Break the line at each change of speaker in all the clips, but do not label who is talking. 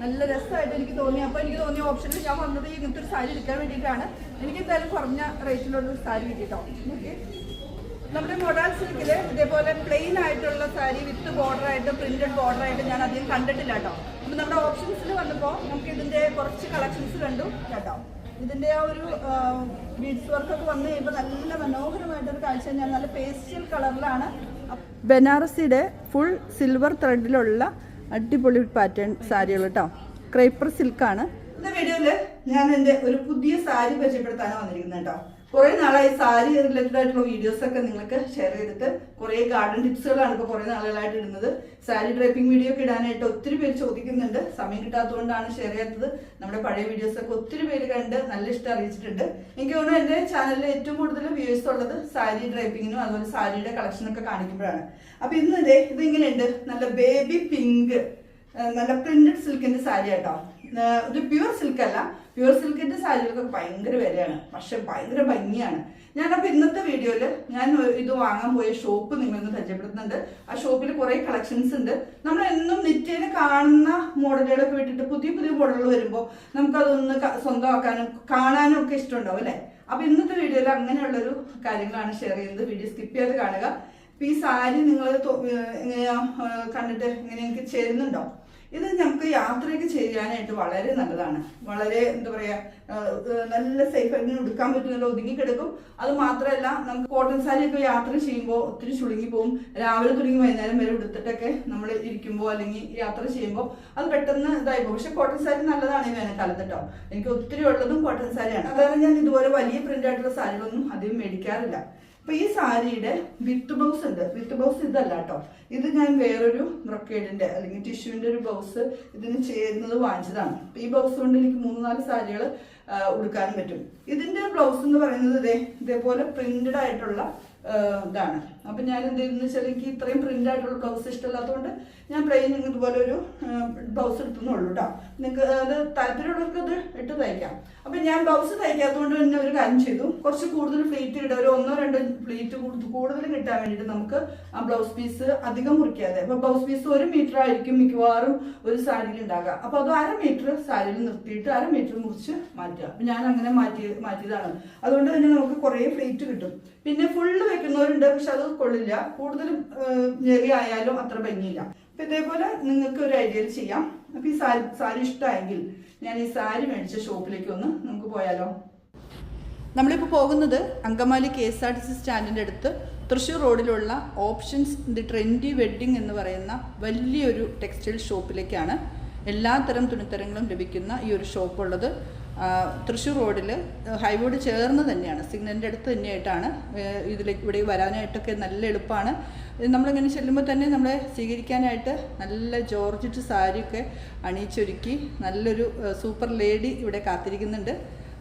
നല്ല രസമായിട്ട് എനിക്ക് തോന്നി. അപ്പോൾ എനിക്ക് തോന്നിയ ഓപ്ഷനിൽ ഞാൻ വന്നത് ഇങ്ങനത്തെ ഒരു സാരി എടുക്കാൻ വേണ്ടിയിട്ടാണ്. എനിക്ക് എന്തായാലും കുറഞ്ഞ റേറ്റിലുള്ള ഒരു സാരി കിട്ടിയിട്ടോ ഓക്കെ നമ്മുടെ മൊഡാൾ സിൽക്കിൽ ഇതേപോലെ പ്ലെയിൻ ആയിട്ടുള്ള സാരി വിത്ത് ബോർഡർ ആയിട്ട് പ്രിന്റഡ് ബോർഡർ ആയിട്ട് ഞാൻ അധികം കണ്ടിട്ടില്ല കേട്ടോ. അപ്പം നമ്മുടെ ഓപ്ഷൻസിൽ വന്നപ്പോൾ നമുക്ക് ഇതിന്റെ കുറച്ച് കളക്ഷൻസ് കണ്ടു കേട്ടോ. ഇതിന്റെ ആ ഒരു ബീഡ്സ് വർക്കൊക്കെ വന്നു കഴിയുമ്പോൾ നല്ല മനോഹരമായിട്ടൊരു കാഴ്ച ഞാൻ നല്ല പേസ്റ്റൽ കളറിലാണ് ബനാറസിയുടെ ഫുൾ സിൽവർ ത്രെഡിലുള്ള അടിപൊളി പാറ്റേൺ സാരികൾ കേട്ടോ ക്രൈപ്പർ സിൽക്കാണ് ഇന്ന വീഡിയോയിൽ ഞാൻ എന്റെ ഒരു പുതിയ സാരി പരിചയപ്പെടുത്താനാണ് വന്നിരിക്കുന്നത് കേട്ടോ കുറെ നാളായി സാരി റിലേറ്റഡ് ആയിട്ടുള്ള വീഡിയോസ് ഒക്കെ നിങ്ങൾക്ക് ഷെയർ ചെയ്തിട്ട് കുറെ ഗാർഡൻ ടിപ്സുകളാണ് ഇപ്പോൾ കുറെ നാളുകളായിട്ട് ഇടുന്നത്. സാരി ഡ്രൈപ്പിംഗ് വീഡിയോ ഒക്കെ ഇടാനായിട്ട് ഒത്തിരി പേര് ചോദിക്കുന്നുണ്ട്. സമയം കിട്ടാത്തതുകൊണ്ടാണ് ഷെയർ ചെയ്യാത്തത്. നമ്മുടെ പഴയ വീഡിയോസ് ഒക്കെ ഒത്തിരി പേര് കണ്ട് നല്ല ഇഷ്ടം അറിയിച്ചിട്ടുണ്ട്. എനിക്ക് തോന്നുന്നു എന്റെ ചാനലിൽ ഏറ്റവും കൂടുതൽ വ്യൂസ് ഉള്ളത് സാരി ഡ്രൈപ്പിങ്ങിനും അതുപോലെ സാരിയുടെ കളക്ഷനൊക്കെ കാണിക്കുമ്പോഴാണ്. അപ്പൊ ഇന്ന് ഇതേ ഇത് ഇങ്ങനെയുണ്ട്. നല്ല ബേബി പിങ്ക് നല്ല പ്രിന്റഡ് സിൽക്കിന്റെ സാരി കേട്ടോ ഒരു പ്യുവർ സിൽക്ക് അല്ല. പ്യുവർ സിൽക്കിന്റെ സാരികൾക്കൊക്കെ ഭയങ്കര വിലയാണ്. പക്ഷെ ഭയങ്കര ഭംഗിയാണ്. ഞാൻ ഞാനപ്പോൾ ഇന്നത്തെ വീഡിയോയിൽ ഞാൻ ഇത് വാങ്ങാൻ പോയ ഷോപ്പ് നിങ്ങളൊന്ന് പരിചയപ്പെടുത്തുന്നുണ്ട്. ആ ഷോപ്പിൽ കുറേ കളക്ഷൻസ് ഉണ്ട്. നമ്മൾ എന്നും നിത്യേന കാണുന്ന മോഡലുകളൊക്കെ വിട്ടിട്ട് പുതിയ പുതിയ മോഡലുകൾ വരുമ്പോൾ നമുക്കതൊന്ന് സ്വന്തമാക്കാനും കാണാനും ഒക്കെ ഇഷ്ടമുണ്ടാവും അല്ലേ? അപ്പൊ ഇന്നത്തെ വീഡിയോയിൽ അങ്ങനെയുള്ളൊരു കാര്യങ്ങളാണ് ഷെയർ ചെയ്യുന്നത്. വീഡിയോ സ്കിപ്പ് ചെയ്യാതെ കാണുക. അപ്പൊ ഈ സാരി നിങ്ങൾ കണ്ടിട്ട് ഇങ്ങനെ എനിക്ക് ചേരുന്നുണ്ടോ? ഇത് നമുക്ക് യാത്രയൊക്കെ ചെയ്യാനായിട്ട് വളരെ നല്ലതാണ്. വളരെ എന്താ പറയാ നല്ല സേഫ് ആയിട്ട് ഉടുക്കാൻ പറ്റുന്നല്ലോ ഒതുങ്ങി കിടക്കും. അത് മാത്രമല്ല നമുക്ക് കോട്ടൺ സാരിയൊക്കെ യാത്ര ചെയ്യുമ്പോൾ ഒത്തിരി ചുളുങ്ങി പോകും രാവിലെ തുടങ്ങി വൈകുന്നേരം വരെ ഉടുത്തിട്ടൊക്കെ നമ്മൾ ഇരിക്കുമ്പോൾ അല്ലെങ്കിൽ യാത്ര ചെയ്യുമ്പോൾ അത് പെട്ടെന്ന് ഇതായി പോകും പക്ഷെ കോട്ടൺ സാരി നല്ലതാണ് ഈ വേനൽക്കാലത്ത് എനിക്ക് ഒത്തിരി ഉള്ളതും കോട്ടൺ സാരിയാണ്. അതായത് ഞാൻ ഇതുപോലെ വലിയ പ്രിന്റ് ആയിട്ടുള്ള സാരികളൊന്നും അധികം മേടിക്കാറില്ല. അപ്പൊ ഈ സാരിയുടെ വിത്ത് ബ്ലൗസ് ഉണ്ട്. വിത്ത് ബ്ലൗസ് ഇതല്ല കേട്ടോ. ഇത് ഞാൻ വേറൊരു ബ്രൊക്കേഡിന്റെ അല്ലെങ്കിൽ ടിഷ്യൂവിന്റെ ഒരു ബ്ലൗസ് ഇതിന് ചേരുന്നത് വാങ്ങിച്ചതാണ്. അപ്പൊ ഈ ബ്ലൗസ് കൊണ്ട് എനിക്ക് മൂന്ന് നാല് സാരികൾ ഉടുക്കാനും പറ്റും. ഇതിന്റെ ബ്ലൗസ് എന്ന് പറയുന്നത് ഇതേ ഇതേപോലെ പ്രിന്റഡ് ആയിട്ടുള്ള ഇതാണ്. അപ്പൊ ഞാൻ എന്ത് ചെയ്യുന്നു വെച്ചാൽ എനിക്ക് ഇത്രയും പ്രിന്റ് ആയിട്ടുള്ള ബ്ലൗസ് ഇഷ്ടമല്ലാത്തതുകൊണ്ട് ഞാൻ പ്ലെയിൻ ഇതുപോലെ ഒരു ബ്ലൗസ് എടുത്തുന്നുള്ളൂ കേട്ടോ നിങ്ങൾക്ക് അത് താല്പര്യമുള്ളവർക്ക് അത് ഇട്ട് തയ്ക്കാം. അപ്പം ഞാൻ ബ്ലൗസ് തയ്ക്കാത്തതുകൊണ്ട് തന്നെ ഒരു കാര്യം ചെയ്തു. കുറച്ച് കൂടുതൽ ഫ്ലീറ്റ് ഇടുക ഒരു ഒന്നോ രണ്ടോ ഫ്ലീറ്റ് കൂടുതൽ കിട്ടാൻ വേണ്ടിയിട്ട് നമുക്ക് ആ ബ്ലൗസ് പീസ് അധികം മുറിക്കാതെ. അപ്പോൾ ബ്ലൗസ് പീസ് ഒരു മീറ്റർ ആയിരിക്കും മിക്കവാറും ഒരു സാരിയിൽ ഉണ്ടാകുക അപ്പോൾ അത് അര മീറ്റർ സാരിയിൽ നിർത്തിയിട്ട് അര മീറ്റർ മുറിച്ച് മാറ്റുക. അപ്പം ഞാൻ അങ്ങനെ മാറ്റി മാറ്റിയതാണ്. അതുകൊണ്ട് തന്നെ നമുക്ക് കുറേ ഫ്ലീറ്റ് കിട്ടും. പിന്നെ ഫുള്ള് വെക്കുന്നവരുണ്ട്. പക്ഷെ അത് കൊള്ളില്ല. കൂടുതലും ഞെറി ആയാലും അത്ര ഭംഗിയില്ല. അപ്പൊ ഇതേപോലെ നിങ്ങൾക്ക് ഒരു ഐഡിയ ചെയ്യാം. അപ്പൊ ഈ സാരി സാരി ഇഷ്ടമായെങ്കിൽ ഞാൻ ഈ സാരി മേടിച്ച ഷോപ്പിലേക്ക് ഒന്ന് നമുക്ക് പോയാലോ? നമ്മളിപ്പോൾ പോകുന്നത് Angamaly K S R T C സ്റ്റാൻഡിന്റെ അടുത്ത് തൃശ്ശൂർ റോഡിലുള്ള ഓപ്ഷൻസ് ദി ട്രെൻഡി വെഡ്ഡിംഗ് എന്ന് പറയുന്ന വലിയൊരു ടെക്സ്റ്റൈൽ ഷോപ്പിലേക്കാണ് എല്ലാത്തരം തുണിത്തരങ്ങളും ലഭിക്കുന്ന ഈ ഒരു ഷോപ്പുള്ളത്. തൃശ്ശൂർ റോഡിൽ ഹൈവേഡ് ചേർന്ന് തന്നെയാണ്. സിഗ്നലിന്റെ അടുത്ത് തന്നെയായിട്ടാണ് ഇതിലേക്ക് ഇവിടെ വരാനായിട്ടൊക്കെ നല്ല എളുപ്പമാണ് നമ്മളിങ്ങനെ ചെല്ലുമ്പോൾ തന്നെ നമ്മളെ സ്വീകരിക്കാനായിട്ട് നല്ല ജോർജറ്റ് സാരിയൊക്കെ അണിയിച്ചൊരുക്കി നല്ലൊരു സൂപ്പർ ലേഡി ഇവിടെ കാത്തിരിക്കുന്നുണ്ട്.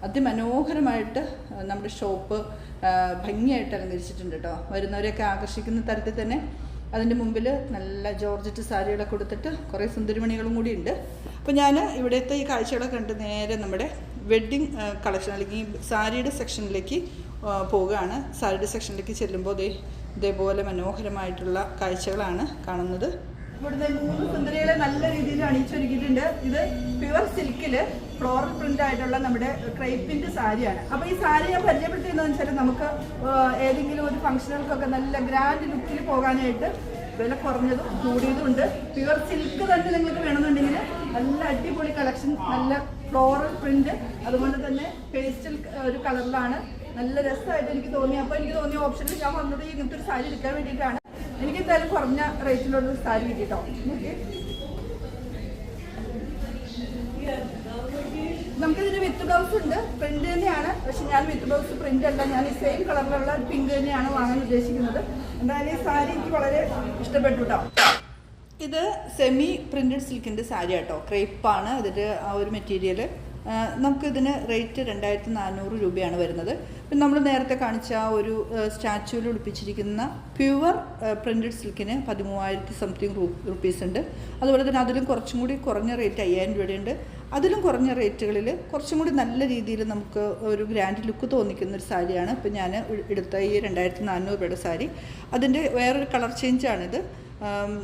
അതിമനോഹരമായിട്ട് നമ്മുടെ ഷോപ്പ് ഭംഗിയായിട്ട് അലങ്കരിച്ചിട്ടുണ്ട് കേട്ടോ. വരുന്നവരെയൊക്കെ ആകർഷിക്കുന്ന തരത്തിൽ തന്നെ അതിന്റെ മുമ്പിൽ നല്ല ജോർജറ്റ് സാരികളൊക്കെ കൊടുത്തിട്ട് കുറേ സുന്ദരിമണികളും കൂടി ഉണ്ട്. അപ്പോൾ ഞാൻ ഇവിടുത്തെ ഈ കാഴ്ചകളൊക്കെ കണ്ട് നേരെ നമ്മുടെ വെഡ്ഡിങ് കളക്ഷൻ അല്ലെങ്കിൽ സാരിയുടെ സെക്ഷനിലേക്ക് പോവുകയാണ്. സാരിയുടെ സെക്ഷനിലേക്ക് ചെല്ലുമ്പോൾ ദേ ഇതേപോലെ മനോഹരമായിട്ടുള്ള കാഴ്ചകളാണ് കാണുന്നത്. ഇവിടുത്തെ മൂന്ന് സുന്ദരികളെ നല്ല രീതിയിൽ അണിയിച്ചൊരുക്കിയിട്ടുണ്ട് ഇത് പ്യുവർ സിൽക്കിൽ ഫ്ലോറൽ പ്രിന്റ് ആയിട്ടുള്ള നമ്മുടെ ക്രൈപ്പിന്റെ സാരിയാണ്. അപ്പൊ ഈ സാരി ഞാൻ പരിചയപ്പെടുത്തിയെന്ന് വെച്ചാൽ നമുക്ക് ഏതെങ്കിലും ഒരു ഫംഗ്ഷനുകൾക്കൊക്കെ നല്ല ഗ്രാൻഡ് ലുക്കിൽ പോകാനായിട്ട് വില കുറഞ്ഞതും കൂടിയതും ഉണ്ട്. പ്യുവർ സിൽക്ക് തന്നെ നിങ്ങൾക്ക് വേണമെന്നുണ്ടെങ്കിൽ നല്ല അടിപൊളി കളക്ഷൻ നല്ല ഫ്ലോറൽ പ്രിന്റ് അതുപോലെ തന്നെ പേസ്റ്റൽ ഒരു കളറിലാണ് നല്ല രസമായിട്ട് എനിക്ക് തോന്നി. അപ്പോൾ എനിക്ക് തോന്നിയ ഓപ്ഷനിൽ ഞാൻ വന്നത് ഇങ്ങനത്തെ ഒരു സാരി എടുക്കാൻ വേണ്ടിയിട്ടാണ്. എനിക്ക് എന്തായാലും കുറഞ്ഞ റേറ്റിലുള്ള ഒരു സാരി കിട്ടിട്ടോ. ഓക്കെ. നമുക്കിതിന് വിത്ത് ബ്ലൗസ് ഉണ്ട്. പ്രിന്റ് തന്നെയാണ്. പക്ഷെ ഞാൻ വിത്ത് ബ്ലൗസ് പ്രിന്റ് അല്ല. ഞാൻ ഈ സെയിം കളറിലുള്ള പിങ്ക് തന്നെയാണ് വാങ്ങാൻ ഉദ്ദേശിക്കുന്നത്. എന്തായാലും ഈ സാരി എനിക്ക് വളരെ ഇഷ്ടപ്പെട്ടു കേട്ടോ ഇത് സെമി പ്രിന്റഡ് സിൽക്കിന്റെ സാരി കേട്ടോ ക്രേപ്പാണ് ഇതിന്റെ ആ ഒരു മെറ്റീരിയൽ നമുക്കിതിന് റേറ്റ് രണ്ടായിരത്തി നാനൂറ് രൂപയാണ് വരുന്നത്. ഇപ്പം നമ്മൾ നേരത്തെ കാണിച്ച ഒരു സ്റ്റാച്ചുവിൽ ഒളിപ്പിച്ചിരിക്കുന്ന പ്യുവർ പ്രിന്റഡ് സിൽക്കിന് പതിമൂവായിരത്തി സംതിങ് റുപ്പീസ് ഉണ്ട്. അതുപോലെ തന്നെ അതിലും കുറച്ചും കൂടി കുറഞ്ഞ റേറ്റ് അയ്യായിരം രൂപയുണ്ട്. അതിലും കുറഞ്ഞ റേറ്റുകളിൽ കുറച്ചും കൂടി നല്ല രീതിയിൽ നമുക്ക് ഒരു ഗ്രാൻഡ് ലുക്ക് തോന്നിക്കുന്ന ഒരു സാരിയാണ്. ഇപ്പം ഞാൻ എടുത്ത ഈ രണ്ടായിരത്തി നാനൂറ് രൂപയുടെ സാരി. അതിന്റെ വേറൊരു കളർ ചേഞ്ചാണിത്.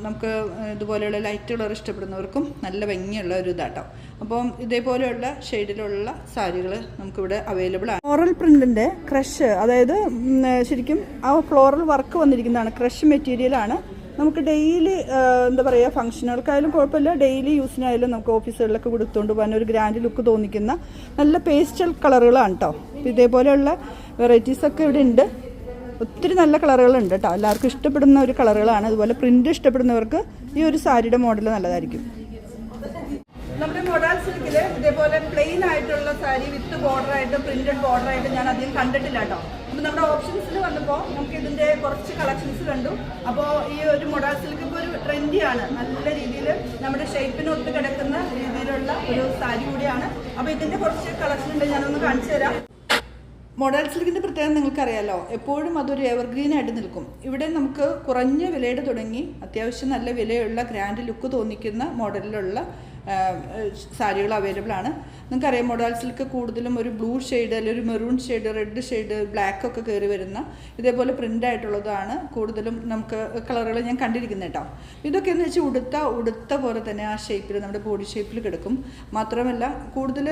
നമുക്ക് ഇതുപോലെയുള്ള ലൈറ്റ് കളർ ഇഷ്ടപ്പെടുന്നവർക്കും നല്ല ഭംഗിയുള്ള ഒരു ഇതാട്ടോ. അപ്പം ഇതേപോലെയുള്ള ഷെയ്ഡിലുള്ള സാരികൾ നമുക്കിവിടെ അവൈലബിൾ ആണ്. ഫ്ലോറൽ പ്രിന്റിന്റെ ക്രഷ് അതായത് ശരിക്കും ആ ഫ്ലോറൽ വർക്ക് വന്നിരിക്കുന്നതാണ്. ക്രഷ് മെറ്റീരിയലാണ് നമുക്ക് ഡെയിലി എന്താ പറയുക ഫംഗ്ഷനുകൾക്കായാലും കുഴപ്പമില്ല. ഡെയിലി യൂസിനായാലും നമുക്ക് ഓഫീസുകളിലൊക്കെ കൊടുത്തുകൊണ്ട് പോകാൻ ഒരു ഗ്രാൻഡ് ലുക്ക് തോന്നിക്കുന്ന നല്ല പേസ്റ്റൽ കളറുകളാണ് കേട്ടോ ഇതേപോലെയുള്ള വെറൈറ്റീസ് ഒക്കെ ഇവിടെ ഉണ്ട് ഒത്തിരി നല്ല കളറുകളുണ്ട് കേട്ടോ എല്ലാവർക്കും ഇഷ്ടപ്പെടുന്ന ഒരു കളറുകളാണ്. അതുപോലെ പ്രിന്റ് ഇഷ്ടപ്പെടുന്നവർക്ക് ഈ ഒരു സാരിയുടെ മോഡൽ നല്ലതായിരിക്കും. നമ്മുടെ മൊഡാൽ സിൽക്കിൽ ഇതേപോലെ പ്ലെയിൻ ആയിട്ടുള്ള സാരി വിത്ത് ബോർഡർ ആയിട്ട് പ്രിന്റഡ് ബോർഡർ ആയിട്ട് ഞാൻ അധികം കണ്ടിട്ടില്ല കേട്ടോ അപ്പം നമ്മുടെ ഓപ്ഷൻസിൽ വന്നപ്പോൾ നമുക്ക് ഇതിന്റെ കുറച്ച് കളക്ഷൻസ് കണ്ടു. അപ്പോൾ ഈ ഒരു മൊഡാൽ സിൽക്ക് ഇപ്പോൾ ഒരു ട്രെൻഡിയാണ് നല്ല രീതിയിൽ നമ്മുടെ ഷേപ്പിന് ഒത്തു കിടക്കുന്ന രീതിയിലുള്ള ഒരു സാരി കൂടിയാണ്. അപ്പോൾ ഇതിന്റെ കുറച്ച് കളക്ഷൻ ഉണ്ട്. ഞാനൊന്ന് കാണിച്ചു തരാം. മോഡൽ സിൽക്കിന്റെ പ്രത്യേകത നിങ്ങൾക്കറിയാലോ? എപ്പോഴും അതൊരു എവർഗ്രീൻ ആയിട്ട് നിൽക്കും. ഇവിടെ നമുക്ക് കുറഞ്ഞ വിലയുടെ തുടങ്ങി അത്യാവശ്യം നല്ല വിലയുള്ള ഗ്രാൻഡ് ലുക്ക് തോന്നിക്കുന്ന മോഡലിലുള്ള സാരികൾ അവൈലബിൾ ആണ്. നിങ്ങൾക്കറിയാം മൊഡാൽ സിൽക്ക് കൂടുതലും ഒരു ബ്ലൂ ഷെയ്ഡ് അല്ലെങ്കിൽ ഒരു maroon shade red shade black ഒക്കെ കയറി വരുന്ന ഇതേപോലെ പ്രിന്റ് ആയിട്ടുള്ളതാണ് കൂടുതലും നമുക്ക് കളറുകൾ ഞാൻ കണ്ടിരിക്കുന്നത് കേട്ടോ ഇതൊക്കെ എന്ന് വെച്ചാൽ ഉടുത്ത ഉടുത്ത പോലെ തന്നെ ആ ഷേപ്പിൽ നമ്മുടെ ബോഡി ഷേപ്പിൽ കിടക്കും. മാത്രമല്ല കൂടുതൽ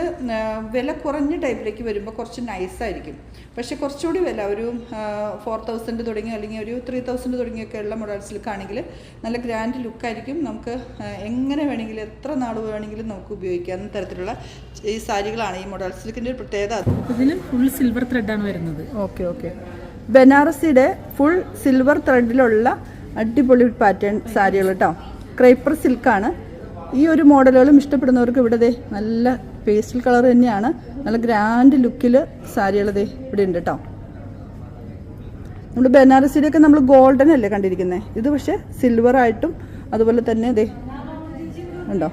വില കുറഞ്ഞ ടൈപ്പിലേക്ക് വരുമ്പോൾ കുറച്ച് നൈസായിരിക്കും പക്ഷേ കുറച്ചുകൂടി വില ഒരു ഫോർ തൗസൻഡ് തുടങ്ങി അല്ലെങ്കിൽ ഒരു ത്രീ തൗസൻഡ് തുടങ്ങിയൊക്കെ ഉള്ള സിൽക്ക് ആണെങ്കിൽ നല്ല ഗ്രാൻഡ് ലുക്കായിരിക്കും നമുക്ക് എങ്ങനെ വേണമെങ്കിലും എത്ര നാൾ വേണമെങ്കിലും നമുക്ക് ഉപയോഗിക്കാവുന്ന തരത്തിലുള്ള ഈ സാരികളാണ് ഈ മോഡൽ സിൽക്കിന്റെ ഒരു പ്രത്യേകത. അത്
ഇതിൽ ഫുൾ സിൽവർ ത്രെഡാണ് വരുന്നത്.
ഓക്കെ ഓക്കെ ബനാറസിയുടെ ഫുൾ സിൽവർ ത്രെഡിലുള്ള അടിപൊളി പാറ്റേൺ സാരികൾ കേട്ടോ ക്രൈപ്പർ സിൽക്കാണ് ഈ ഒരു മോഡലുകളും ഇഷ്ടപ്പെടുന്നവർക്ക് ഇവിടെ ദേ നല്ല പേസ്റ്റൽ കളർ തന്നെയാണ്. നല്ല ഗ്രാൻഡ് ലുക്കിൽ സാരികൾ ദേ ഇവിടെ ഉണ്ട് കേട്ടോ നമ്മൾ ബനാറസിയുടെയൊക്കെ നമ്മൾ ഗോൾഡൻ അല്ലേ കണ്ടിരിക്കുന്നത് ഇത് പക്ഷേ സിൽവർ ആയിട്ടും അതുപോലെ തന്നെ ദേ ഉണ്ടോ?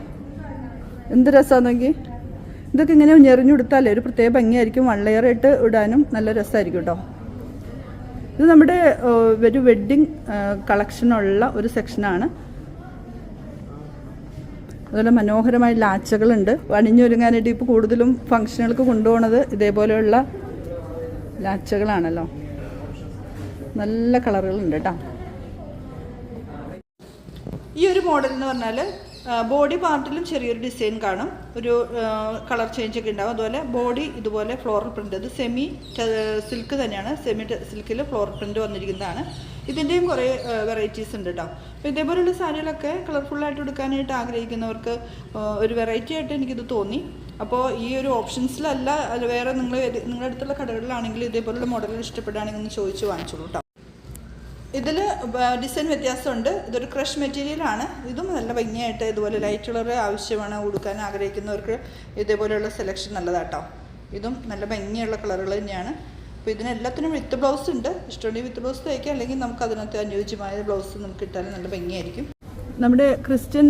എന്ത് രസമാണെങ്കിൽ ഇതൊക്കെ ഇങ്ങനെ ഞെറിഞ്ഞുകൊടുത്താലേ ഒരു പ്രത്യേക ഭംഗിയായിരിക്കും. വൺ ലെയർ ആയിട്ട് ഇടാനും നല്ല രസമായിരിക്കും കേട്ടോ ഇത് നമ്മുടെ ഒരു വെഡ്ഡിങ് കളക്ഷനുള്ള ഒരു സെക്ഷനാണ് അതുപോലെ മനോഹരമായ ലാച്ചകളുണ്ട്. അണിഞ്ഞൊരുങ്ങാനായിട്ട് ഇപ്പോൾ കൂടുതലും ഫംഗ്ഷനുകൾക്ക് കൊണ്ടുപോകുന്നത് ഇതേപോലെയുള്ള ലാച്ചകളാണല്ലോ. നല്ല കളറുകളുണ്ട് കേട്ടോ ഈ ഒരു മോഡൽ എന്ന് പറഞ്ഞാൽ ബോഡി പാർട്ടിലും ചെറിയൊരു ഡിസൈൻ കാണും. ഒരു കളർ ചേഞ്ച് ഒക്കെ ഉണ്ടാകും അതുപോലെ ബോഡി ഇതുപോലെ ഫ്ലോറൽ പ്രിന്റ് ഇത് സെമി സിൽക്ക് തന്നെയാണ്. സെമി സിൽക്കിൽ ഫ്ലോറൽ പ്രിന്റ് വന്നിരിക്കുന്നതാണ്. ഇതിന്റെയും കുറേ വെറൈറ്റീസ് ഉണ്ട് കേട്ടോ അപ്പോൾ ഇതേപോലുള്ള സാരികളൊക്കെ കളർഫുള്ളായിട്ട് എടുക്കാനായിട്ട് ആഗ്രഹിക്കുന്നവർക്ക് ഒരു വെറൈറ്റി ആയിട്ട് എനിക്കിത് തോന്നി. അപ്പോൾ ഈ ഒരു ഓപ്ഷൻസിലല്ല വേറെ നിങ്ങൾ നിങ്ങളുടെ അടുത്തുള്ള കടകളിലാണെങ്കിൽ ഇതേപോലുള്ള മോഡലുകൾ ഇഷ്ടപ്പെടുകയാണെങ്കിൽ ഒന്ന് ചോദിച്ച് വാങ്ങിച്ചോളൂ കേട്ടോ ഇതിൽ ഡിസൈൻ വ്യത്യാസമുണ്ട്. ഇതൊരു ക്രഷ് മെറ്റീരിയൽ ആണ് ഇതും നല്ല ഭംഗിയായിട്ട് ഇതുപോലെ ലൈറ്റ് കളർ ആവശ്യമാണ് കൊടുക്കാൻ ആഗ്രഹിക്കുന്നവർക്ക് ഇതേപോലെയുള്ള സെലക്ഷൻ നല്ലതാട്ടോ. ഇതും നല്ല ഭംഗിയുള്ള കളറുകൾ തന്നെയാണ്. അപ്പോൾ ഇതിനെല്ലാത്തിനും വിത്ത് ബ്ലൗസ് ഉണ്ട്. ഇഷ്ടമുണ്ടെങ്കിൽ വിത്ത് ബ്ലൗസ് തയ്ക്കാം. അല്ലെങ്കിൽ നമുക്ക് അതിനകത്ത് അനുയോജ്യമായ ബ്ലൗസ് നമുക്ക് ഇട്ടാലും നല്ല ഭംഗിയായിരിക്കും. നമ്മുടെ ക്രിസ്ത്യൻ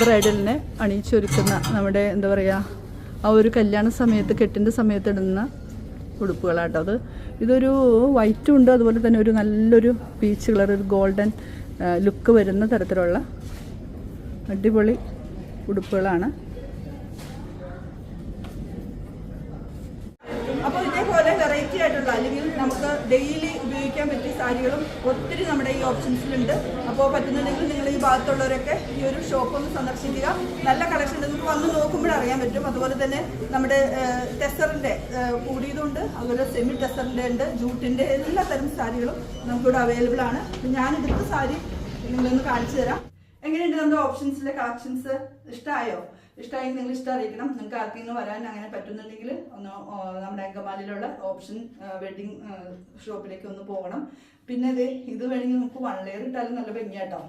ബ്രൈഡലിനെ അണിയിച്ചൊരുക്കുന്ന നമ്മുടെ എന്താ പറയുക ആ ഒരു കല്യാണ സമയത്ത് കെട്ടിന്റെ സമയത്ത് ഇടുന്ന ഉടുപ്പുകളാട്ടോ. അത് ഇതൊരു വൈറ്റും ഉണ്ട്. അതുപോലെ തന്നെ ഒരു നല്ലൊരു പീച്ച് കളർ ഒരു ഗോൾഡൻ ലുക്ക് വരുന്ന തരത്തിലുള്ള അടിപൊളി ഉടുപ്പുകളാണ് അപ്പോൾ ഇതേപോലെ വെറൈറ്റി ആയിട്ടുള്ള അല്ലെങ്കിൽ നമുക്ക് ഡെയിലി ഉപയോഗിക്കാൻ പറ്റിയ സാരികളും ഒത്തിരി നമ്മുടെ ഈ ഓപ്ഷൻസിലുണ്ട് അപ്പോൾ പറ്റുന്നുണ്ടെങ്കിൽ നിങ്ങൾ ഈ ഭാഗത്തുള്ളവരൊക്കെ ഈ ഒരു ഷോപ്പ് ഒന്ന് സന്ദർശിക്കുക. നല്ല കളക്ഷൻ നിങ്ങൾക്ക് വന്ന് നോക്കുമ്പോൾ അറിയാൻ പറ്റും. അതുപോലെ തന്നെ നമ്മുടെ ടെസറിന്റെ കൂടിയതുണ്ട്. അതുപോലെ സെമി ടെസറിന്റെ ഉണ്ട് ജൂട്ടിന്റെ എല്ലാ തരം സാരികളും നമുക്കിവിടെ അവൈലബിൾ ആണ്. ഞാനെടുത്ത സാരി നിങ്ങളൊന്ന് കാണിച്ചു തരാം. എങ്ങനെയുണ്ട് നമ്മുടെ ഓപ്ഷൻസിലെ കളക്ഷൻസ് ഇഷ്ടമായോ ഇഷ്ടമായെങ്കിൽ നിങ്ങൾ ഇഷ്ടം അറിയിക്കണം നിങ്ങൾക്ക് ആർക്കെങ്കിലും വരാൻ അങ്ങനെ പറ്റുന്നുണ്ടെങ്കിൽ ഒന്ന് നമ്മുടെ അങ്കമാലിയിലുള്ള ഓപ്ഷൻ വെഡിങ് ഷോപ്പിലേക്ക് ഒന്ന് പോകണം. പിന്നെ ഇത് ഇത് വേണമെങ്കിൽ നമുക്ക് വൺ ലെയർ ഇട്ടാലും നല്ല ഭംഗിയാട്ടോ.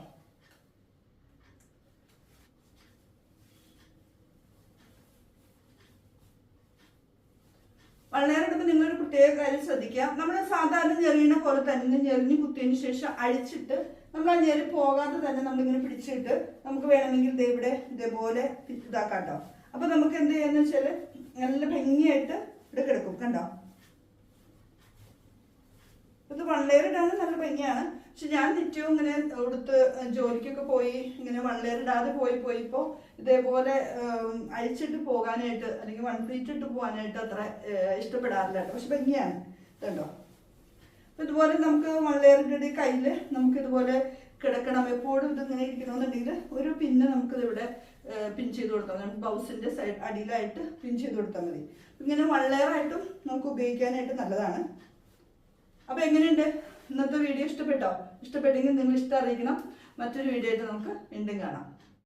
വളരെ എടുക്കുമ്പോൾ നിങ്ങളൊരു പ്രത്യേക കാര്യം ശ്രദ്ധിക്കുക. നമ്മൾ സാധാരണ ഞെറിയണ പോലെ തന്നെ ഞെറിഞ്ഞ് കുത്തിയതിന് ശേഷം അഴിച്ചിട്ട് നമ്മൾ ആ ഞെറി പോകാതെ തന്നെ നമ്മളിങ്ങനെ പിടിച്ചിട്ട് നമുക്ക് വേണമെങ്കിൽ ദേ ഇവിടെ ഇതേപോലെ ഇതാക്കാം കേട്ടോ അപ്പൊ നമുക്ക് എന്ത് ചെയ്യാന്ന് വെച്ചാൽ നല്ല ഭംഗിയായിട്ട് ഇവിടെ കിടക്കും കണ്ടോ? ഇത് വൺ ലെയർ ഇടാൻ നല്ല ഭംഗിയാണ്. പക്ഷെ ഞാൻ നിത്യവും ഇങ്ങനെ ഉടുത്ത് ജോലിക്കൊക്കെ പോയി ഇങ്ങനെ വൺ ലെയർ ഇടാതെ പോയി പോയിപ്പോ ഇതേപോലെ അഴിച്ചിട്ട് പോകാനായിട്ട് അല്ലെങ്കിൽ വൺ ഫീറ്റ് ഇട്ട് പോകാനായിട്ട് അത്ര ഇഷ്ടപ്പെടാറില്ല കേട്ടോ. പക്ഷെ ഭംഗിയാണ് ഇതുണ്ടോ ഇതുപോലെ നമുക്ക് വൺ ലെയർ കയ്യിൽ നമുക്ക് ഇതുപോലെ കിടക്കണം. എപ്പോഴും ഇത് ഇങ്ങനെ ഇരിക്കണമെന്നുണ്ടെങ്കിൽ ഒരു പിന്ന് നമുക്കിത് ഇവിടെ പിൻ ചെയ്ത് കൊടുത്താൽ മതി. ബ്ലൗസിന്റെ സൈഡ് അടിയിലായിട്ട് പിൻ ചെയ്ത് കൊടുത്താൽ മതി. ഇങ്ങനെ വള്ളേറായിട്ടും നമുക്ക് ഉപയോഗിക്കാനായിട്ട് നല്ലതാണ്. അപ്പൊ എങ്ങനെയുണ്ട്? ഇന്നത്തെ വീഡിയോ ഇഷ്ടപ്പെട്ടോ? ഇഷ്ടപ്പെട്ടെങ്കിൽ നിങ്ങൾ ഇഷ്ടം അറിയിക്കണം. മറ്റൊരു വീഡിയോ ആയിട്ട് നമുക്ക് വീണ്ടും കാണാം.